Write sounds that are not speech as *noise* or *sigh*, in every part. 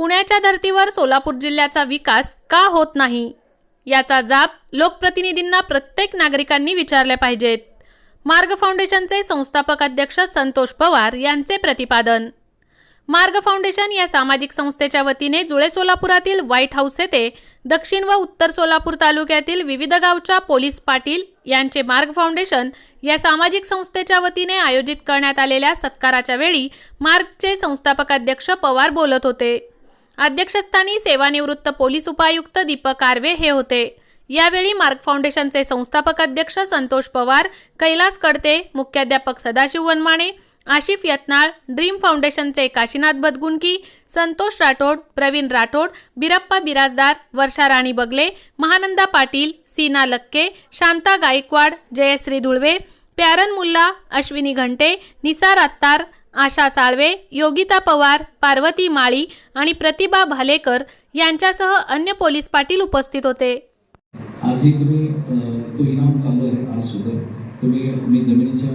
पुण्याच्या धर्तीवर सोलापूर जिल्ह्याचा विकास का होत नाही? याचा जाब लोकप्रतिनिधींना प्रत्येक नागरिकांनी विचारले पाहिजेत. मार्ग फाउंडेशनचे संस्थापक अध्यक्ष संतोष पवार यांचे प्रतिपादन. मार्ग फाउंडेशन या सामाजिक संस्थेच्या वतीने जुळे सोलापुरातील व्हाईट हाऊस येथे दक्षिण व उत्तर सोलापूर तालुक्यातील विविध गावच्या पोलीस पाटील यांचे मार्ग फाउंडेशन या सामाजिक संस्थेच्या वतीने आयोजित करण्यात आलेल्या सत्काराच्या वेळी मार्गचे संस्थापक अध्यक्ष पवार बोलत होते. अध्यक्षस्थानी सेवानिवृत्त पोलीस उपायुक्त दीपक आर्वे हे होते. यावेळी मार्ग फाउंडेशनचे संस्थापक अध्यक्ष संतोष पवार कैलास कडते मुख्याध्यापक सदाशिव वनमाणे आशिफ यत्नाळ ड्रीम फाउंडेशनचे काशीनाथ बदगुंडकी संतोष राठोड प्रवीण राठोड बिरप्पा बिराजदार वर्षा राणी बगले महानंदा पाटील सीना लक्के शांता गायकवाड जयश्री धुळवे प्यारन मुल्ला अश्विनी घंटे निसार अत्तार आशा साळवे योगिता पवार पार्वती माळी आणि प्रतिभा भालेकर यांच्यासह अन्य पोलीस पाटील उपस्थित होते. आजही तुम्ही तो इनाम चालू आहे आज सुद्धा. तुम्ही मी जमिनीच्या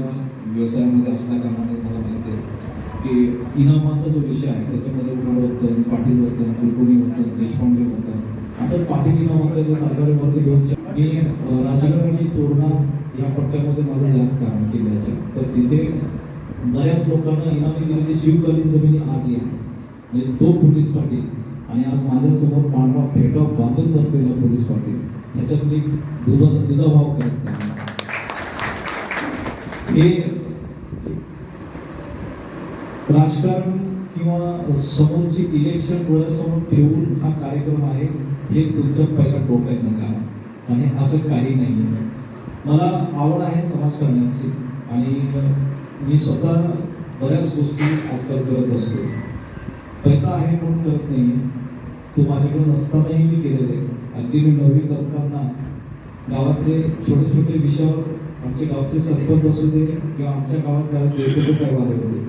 व्यवसायामध्ये असल्या कारणाने मला माहिती आहे. की इनामाचा जो विषय आहे त्याच्यामध्ये वर्तन पाटील वर्तन कुलकुणी वर्तन देशपांडे वर्तन असं पाटील इनामाचं जे सरकारवरती दोन मी अ, राजगड आणि तोरणा या पट्ट्यामध्ये माझं जास्त काम केलं याचं तर तिथे बऱ्याच लोकांना इनामी दिलेली शिवकालीन जमिनी आज आहे. म्हणजे तो पोलीस पाटील आणि आज माझ्यासमोर पांढरा फेटा बांधून बसलेला पोलीस पाटील. ह्याच्यात दुधा दुजा भाव करत नाही. हे राजकारण किंवा समोरची इलेक्शन डोळ्यासमोर ठेवून हा कार्यक्रम आहे हे तुमच्या पहिल्या डोक्यात नका. आणि असं काही नाही मला आवड आहे समाज आणि मी स्वतः बऱ्याच गोष्टी आजकाल करत असतो. पैसा आहे म्हणून करत नाही. तो माझ्याकडे नसतानाही मी केलेले अगदी मी नववीत असताना गावातले छोटे छोटे विषयावर आमचे गावचे सरपंच असू दे किंवा आमच्या गावात त्यावेळेस साहेब आले होते.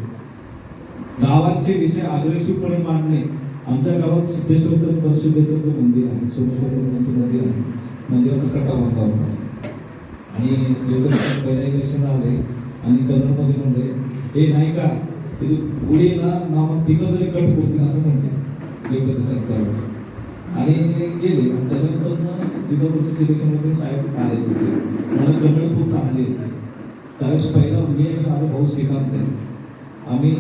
गावाचे विषय अग्रेसिव्हपणे मांडणे आमच्या गावात सिद्धेश्वरचं परशुद्धेश्वरचं मंदिर आहे. सोमेश्वरचं मंदिर आहे. मंदिराचा कटा बांधला असतो. आणि योगेश पहिल्या इलेक्शन आले. आणि कन्नडमध्ये म्हणले हे नाही का पुढे पुढेला नावात तिकडं तरी कट होतील असं म्हणते योगेश साहेब आणि गेले आणि त्याच्यानंतर जिल्हा परिषद इलेक्शनमध्ये साहेब आले होते. मला कन्नड खूप चांगली येते. त्यावेळेस पहिला मी आणि माझा भाऊ श्रीकांत आहे. आम्ही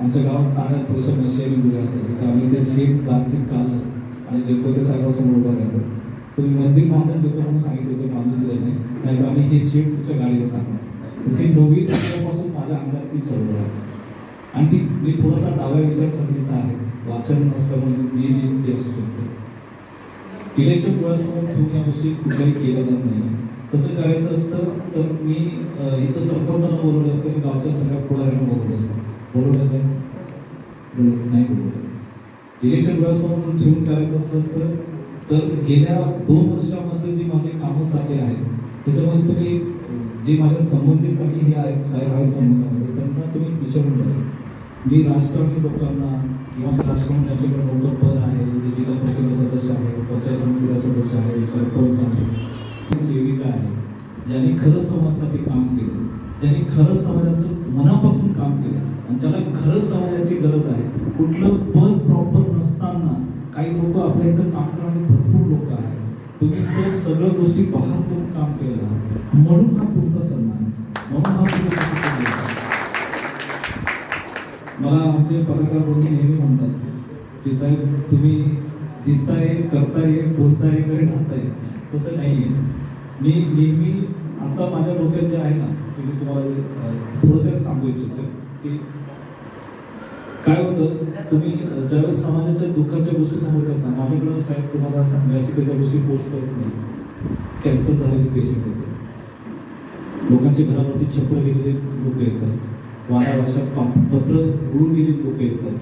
आमच्या गावात ताण्यात थोडंसं मशेरी मुले असायचे. तर आम्ही ते शेत बांधून काढलं आणि देवकोटे साहेबासमोर उभं राहिलं. तुम्ही मंदिर बांधून देतो म्हणून सांगितलं होतं बांधून दिलं नाही. नाही आम्ही ही शेत तुमच्या गाडीवर टाकणार. हे नववी त्याच्यापासून माझ्या अंगात ती चळवळ आहे आणि ती मी थोडासा डाव्या विचारसरणीचा आहे. वाचन नसतं म्हणून मी नेमकी असू शकतो. इलेक्शन डोळ्यासमोर ठेवून या गोष्टी कुठल्याही केल्या जात नाही. तसं करायचं असतं तर मी इथं सरपंचांना बोलवलं असतं मी गावच्या सगळ्या पुढाऱ्यांना बोलवलं असतं. बोलवलं नाही नाही बोलवलं. इलेक्शन डोळ्यासमोर ठेवून करायचं असतं असतं तर गेल्या दोन वर्षामध्ये जी माझी कामं चालली आहेत त्याच्यामध्ये तुम्ही जे माझ्या संबंधित काही हे आहेत साहेब आहेत संबंधामध्ये त्यांना तुम्ही विचारून द्या मी राजकारणी लोकांना किंवा त्या राजकारण ज्यांच्याकडे मोठं पद आहे जे जिल्हा परिषद सदस्य आहे पंचायत समितीला सदस्य आहे सरपंच आहे सेविका आहे ज्यांनी खरंच समाजासाठी काम केलं ज्यांनी खरंच समाजाचं मनापासून काम केलं आणि ज्याला खरंच समाजाची गरज आहे कुठलं पद प्रॉपर नसताना काही लोक आपल्या इथं काम करणारे भरपूर तुम्ही तर सगळ्या गोष्टी बाहेर करून काम केलं. म्हणून हा तुमचा सन्मान म्हणून हा तुमचा मला आमचे पत्रकार बंधू नेहमी म्हणतात की साहेब तुम्ही दिसताय करताय बोलतायकडे राहताय. तसं नाही आहे मी नेहमी आता माझ्या डोक्यात जे आहे ना की मी तुम्हाला थोडंसं सांगू इच्छितो की काय होतं? तुम्ही ज्यावेळेस समाजाच्या दुःखाच्या गोष्टी समोर करता माझ्याकडे साहेब तुम्हाला सांगा काही गोष्टी पोस्ट करत नाही. कॅन्सर झालेले पेशंट येते लोकांच्या घरावरती छप्पर गेलेले लोक येतात. वारा वर्षात पत्र उडून गेलेली लोक येतात.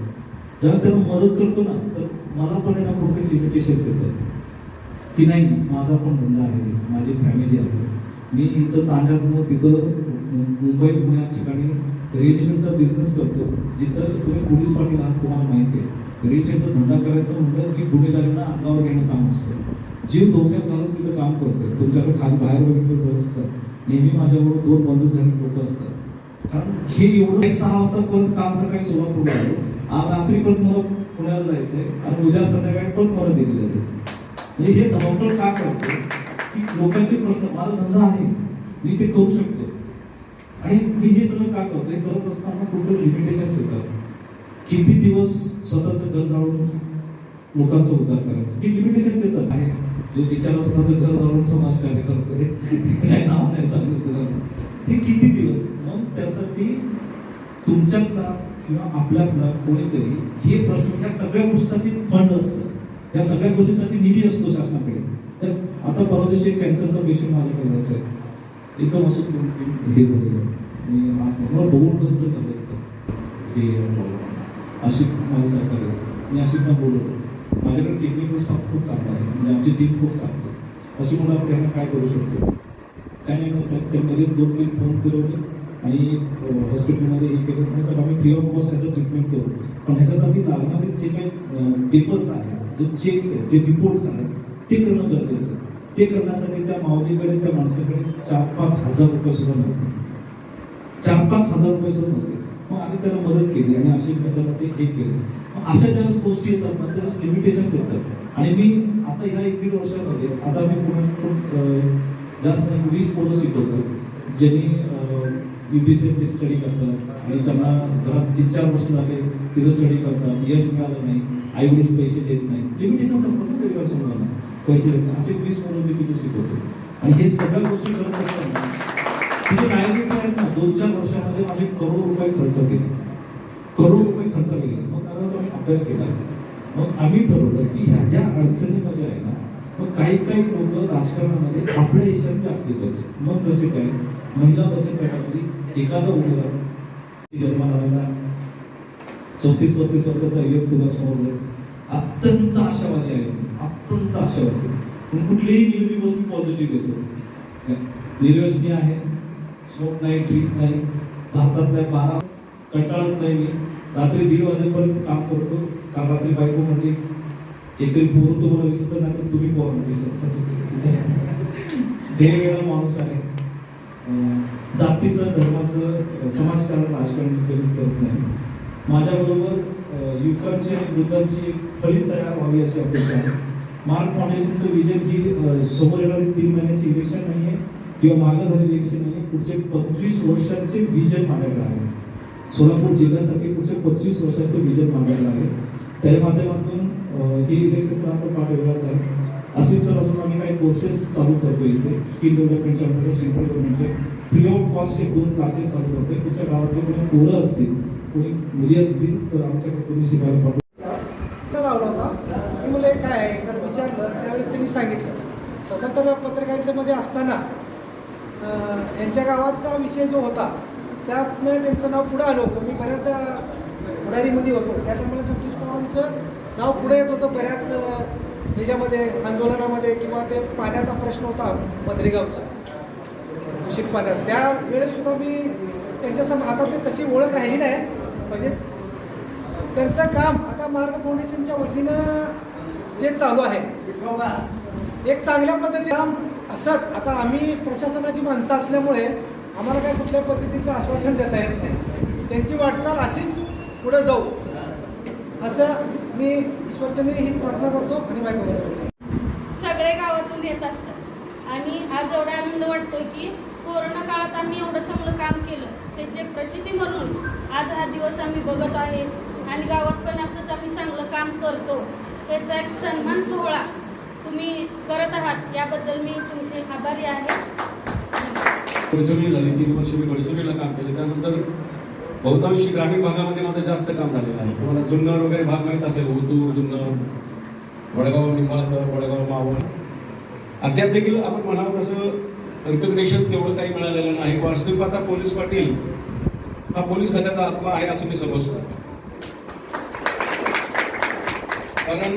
जास्त त्यांना मदत करतो ना तर मला पण आहे ना कुठे लिमिटेशन्स येतात. की नाही माझा पण धंदा आहे माझी फॅमिली आहे. मी इथं तांड्यातनं तिथं मुंबई पुण्यात ठिकाणी रिअल बिझनेस करतो. जिथं तुम्ही पोलीस पाटील आहात तुम्हाला माहिती आहे. रिअल धंदा करायचं म्हणलं की गुन्हेगारांना अंगावर घेणं काम असतं. जीव धोक्यात घालून तिथं काम करतोय तुमच्याकडे खाली बाहेर बघितलं असतात नेहमी माझ्याबरोबर दोन बंदूकधारी लोक असतात. कारण हे एवढं सहा वाजता वाजतापर्यंत काम सकाळी सोलापूर आलो. आज रात्रीपर्यंत मला पुण्याला जायचंय आणि उद्या संध्याकाळी पण परत दिलेलं जायचं म्हणजे हे धावपळ का करतो की लोकांचे प्रश्न माझा धंदा आहे. मी ते करू शकतो. आणि मी हे सगळं का करतो हे करत असताना कुठे लिमिटेशन्स येतात किती दिवस स्वतःचं घर जाळून लोकांचा उद्धार करायचं? हे लिमिटेशन्स येतात आहे. जो बिचारा स्वतःचं घर जाळून समाज कार्य करतोय काय नाव नाही सांगितलं ते हे किती दिवस? मग त्यासाठी तुमच्यातला किंवा आपल्यातला कोणीतरी हे प्रश्न या सगळ्या गोष्टीसाठी फंड असतं. या सगळ्या गोष्टीसाठी निधी असतो शासनाकडे. तर आता परवा दिवशी कॅन्सरचा पेशंट माझ्याकडे असेल आहे. एकदम असं हे झालेलं आणि मला बघून कसं झालं एकदम. अशी आशिक माझं सरकार मी आशिकना बोलवतो माझ्याकडे टेक्निकल स्टाफ खूप चांगला आहे. म्हणजे आमची टीम खूप चांगली आहे. अशी म्हणून आपण काय करू शकतो? काय नाही साहेब ते लगेच दोन तीन फोन फिरवले आणि हॉस्पिटलमध्ये हे केलं. नाही सर आम्ही फ्री ऑफ कॉस्ट ह्याचं ट्रीटमेंट करू. पण ह्याच्यासाठी लागणारे जे काही पेपर्स आहेत जे चेक्स आहेत जे रिपोर्ट्स आहेत ते करणं गरजेचं आहे. ते करण्यासाठी त्या माऊलीकडे त्या माणसाकडे चार पाच हजार रुपये सुद्धा नव्हते. चार पाच हजार रुपये सुद्धा नव्हते. मग आम्ही त्याला मदत केली आणि अशी त्याला ते हे केलं. मग अशा ज्यावेळेस गोष्टी येतात ना त्यावेळेस लिमिटेशन्स येतात. आणि मी आता ह्या एक दीड वर्षामध्ये आता मी पूर्ण जास्त नाही वीस पोरं शिकवतो. ज्यांनी युपीसीएससी स्टडी करतात आणि त्यांना घरात तीन चार वर्ष झाले तिथं स्टडी करतात यश मिळालं नाही आईवडील पैसे देत नाही लिमिटेशन्स असतात ना परिवारच्या मुलांना. पैसे देत असे वीस पोरं मी तिथे शिकवतो आणि हे सगळ्या गोष्टी करत असताना तिथे मॅनेजमेंट आहेत ना दोन चार वर्षामध्ये माझे करोड रुपये खर्च केले. करोड रुपये खर्च केले. मग त्याचा आम्ही अभ्यास केला. मग आम्ही ठरवलं की ह्या ज्या अडचणीमध्ये आहे ना मग काही काही लोक राजकारणामध्ये आपल्या हिशाबी असले पाहिजे मग जसे काय? महिला बचत गटामध्ये एखादा उमेदवार जन्माला चौतीस पस्तीस वर्षाचा युवक तुला समोर अत्यंत आशावादी आहे. आशावादी पण कुठलीही निगेटिव्ह वस्तू पॉझिटिव्ह घेतो निर्व्यसनी आहे स्मोक नाही ट्रीप नाही भारतात नाही बारा कंटाळत नाही मी. रात्री दीड वाजेपर्यंत काम करतो. काल रात्री बायको म्हणजे एकतरी पोरं तुम्हाला विसरत नाही तर तुम्ही पोरांना विसरत *laughs* वेगवेगळा माणूस आहे. जातीचं धर्माचं समाजकारण राजकारण कधीच करत नाही. माझ्याबरोबर युवकांची आणि वृद्धांची फळी तयार व्हावी अशी अपेक्षा आहे. मार्क फाउंडेशनचं विजन ही समोर येणारी तीन महिन्याचे इलेक्शन नाही आहे किंवा मागं झालेली इलेक्शन नाही आहे पुढचे पंचवीस वर्षांचे विजन मांडायला आहे सोलापूर जिल्ह्यासाठी पुढचे पंचवीस वर्षाचं विजन मांडायला आहे त्या माध्यमातून हे इलेक्शन प्रांत पाठ वेगळाच आहे? असेल सर अजून आम्ही काही कोर्सेस चालू करतो इथे. स्किल डेव्हलपमेंटच्या अंतर्गत सेंट्रल गव्हर्नमेंटचे फ्री ऑफ कॉस्ट एक दोन क्लासेस चालू करतो तुमच्या गावातले कोणी पोरं असतील कोणी मुली असतील तर आमच्याकडे तुम्ही शिकायला पाठवू प्रश्न लावला होता की मुले काय आहे कारण विचारलं त्यावेळेस त्यांनी सांगितलं तसं मध्ये पत्रकारितेमध्ये असताना यांच्या गावाचा विषय जो होता त्यातनं त्यांचं नाव पुढं आलं होतं. मी बऱ्याचदा पुढारीमध्ये होतो. त्या टायमाला सतीश पवारांचं नाव पुढे येत होतं बऱ्याच ह्याच्यामध्ये आंदोलनामध्ये किंवा ते पाण्याचा प्रश्न होता पदरेगावचा दूषित पाण्याचा. त्यावेळेस सुद्धा मी त्यांच्यासम आता ते तशी ओळख राहिली नाही. म्हणजे त्यांचं काम आता मार्ग फाउंडेशनच्या वतीनं जे चालू आहे एक चांगल्या पद्धतीने काम असंच आता आम्ही प्रशासनाची माणसं असल्यामुळे आम्हाला काय कुठल्या पद्धतीचं आश्वासन देता येत नाही. त्यांची वाटचाल अशीच पुढे जाऊ. असं मी ईश्वरचंद्र ही प्रार्थना करतो आणि माहिती करतो सगळे गावातून येत असतात. आणि आज एवढा आनंद वाटतो की कोरोना काळात आम्ही एवढं चांगलं काम केलं. त्याची एक प्रचिती म्हणून आज हा दिवस आम्ही बघत आहे. आणि गावात पण असंच आम्ही चांगलं काम करतो. त्याचा एक सन्मान सोहळा तुम्ही करत आहात याबद्दल मी तुमचे आभारी आहे. गडचिरोली झाली तीन वर्ष मी गडचिरोलीला काम केलं. त्यानंतर बहुतांशी ग्रामीण भागामध्ये माझं जास्त काम झालेलं आहे. तुम्हाला जुन्नर वगैरे भाग माहीत असेल उदूर जुन्नर वडगाव निंबाळकर वडगाव मावळ. अद्याप देखील आपण म्हणावं तसं रिकग्नेशन तेवढं काही मिळालेलं नाही. वास्तविक आता पोलीस पाटील हा पोलीस खात्याचा आत्मा आहे असं मी समजतो. कारण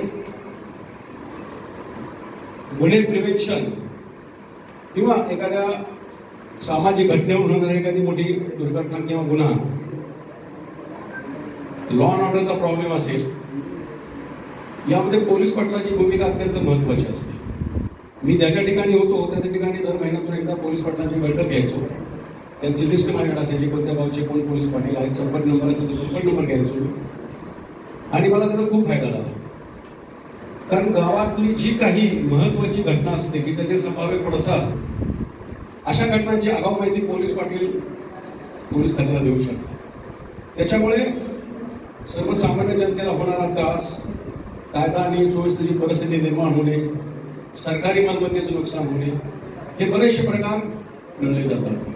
गुन्हे प्रिव्हेन्शन किंवा एखाद्या सामाजिक घटनेवर होणारी एखादी मोठी दुर्घटना किंवा गुन्हा लॉ अँड ऑर्डरचा प्रॉब्लेम असेल यामध्ये पोलीस पाटलाची भूमिका अत्यंत महत्वाची असते. मी ज्या ज्या ठिकाणी होतो त्या त्या ठिकाणी दर महिन्यातून एकदा पोलीस पाटलांची बैठक घ्यायचो. त्यांची लिस्ट माझ्याकडे असायची कोणत्या गावचे कोण पोलीस पाटील आहेत संपर्क नंबर असेल तो संपर्क नंबर घ्यायचो. आणि मला त्याचा खूप फायदा झाला. कारण गावातली जी काही महत्वाची घटना असते की त्याचे संभाव्य पडसाद अशा घटनांची आगाऊ माहिती पोलीस पाटील पोलीस खात्याला देऊ शकतात. त्याच्यामुळे सर्वसामान्य जनतेला होणारा त्रास कायदा आणि सुव्यवस्थेची परिस्थिती निर्माण होणे सरकारी मालमत्तेचं नुकसान होणे हे बरेचसे प्रकार घडले जातात.